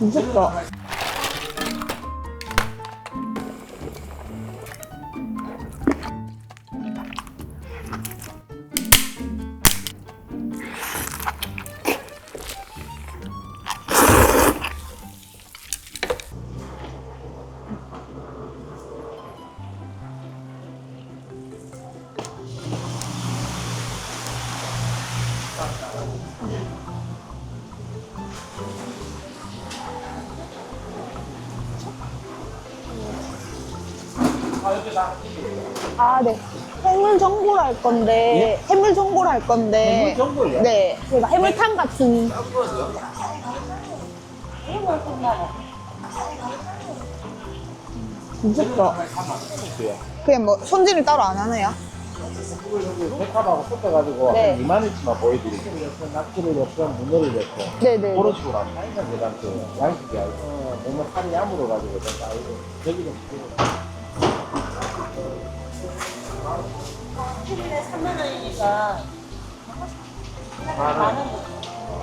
你这狗。 아, 네. 해물 전골 할 건데, 예? 해물 전골 할 건데. 해물 전골이요? 네. 그러니까 해물탕 같은. 무섭다. 그냥 뭐 손질을 따로 안 하네요. 백합하고 섞어가지고 네. 한 2만 원씩만 보여드릴게요. 낙지를 넣고 문어를 넣고 네네. 그런 식으로 한 사이가 되게 많죠. 양식이 아니고 몸을 살이 야물어가지고 저기 좀 3만 원이니까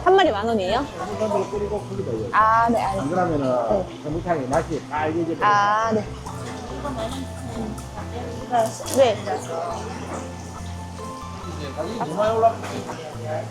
한 마리 만 원이에요? 아, 네, 안 그러면은 네. 전부탕이 맛이 빨개지고 아, 네. 네. 이거 다시 2만원 올라갈게요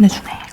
끝내주네.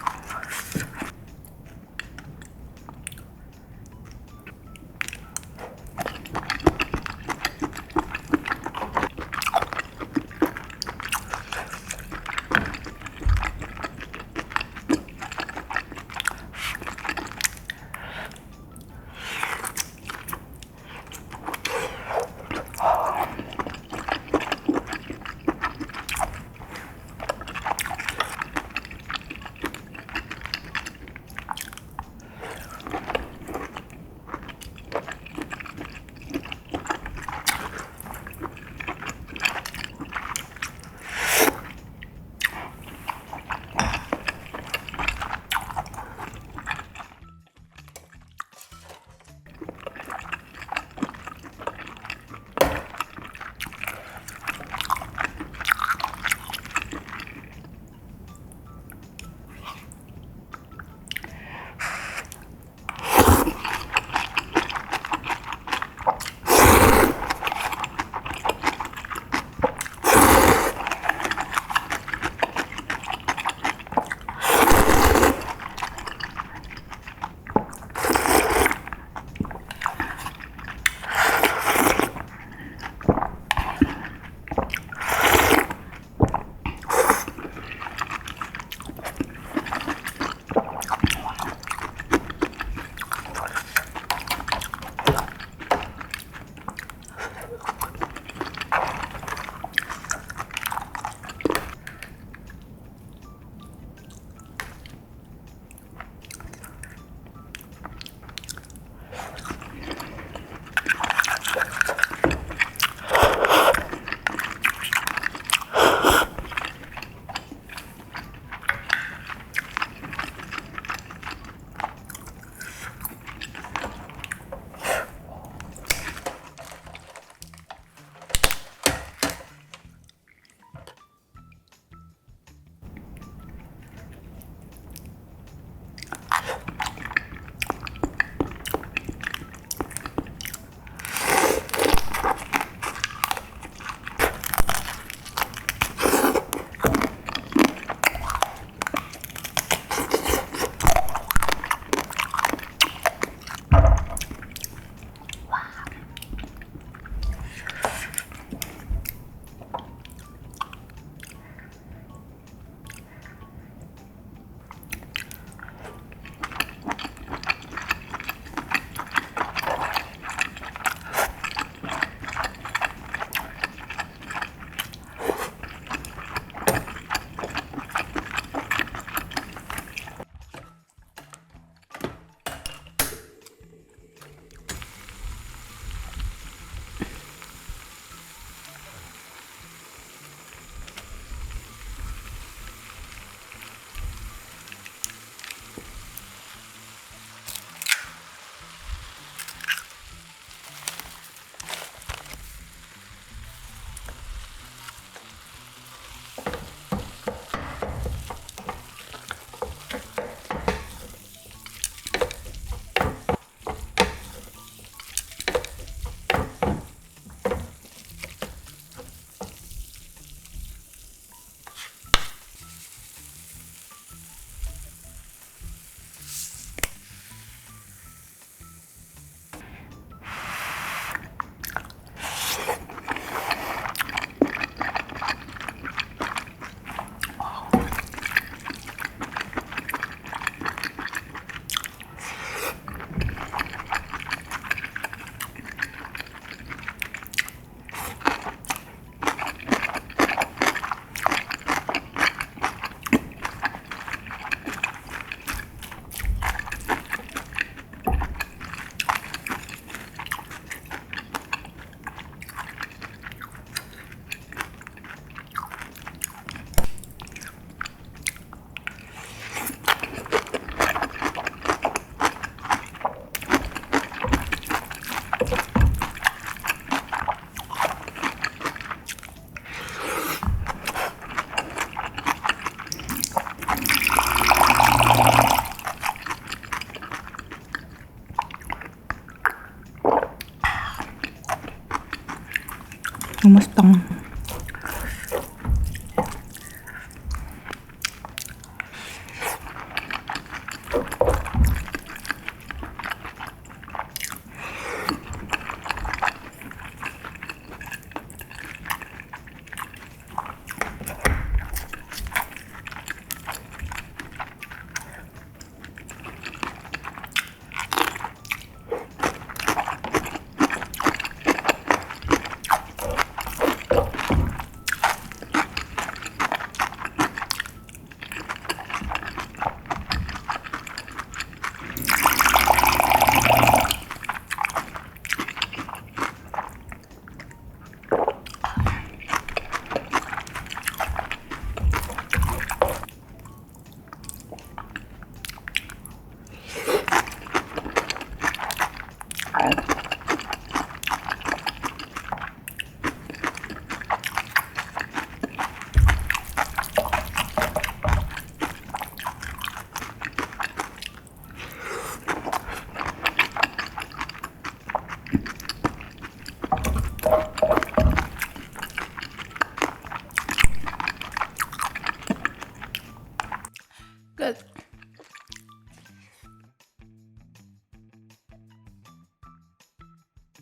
너무 맛있다.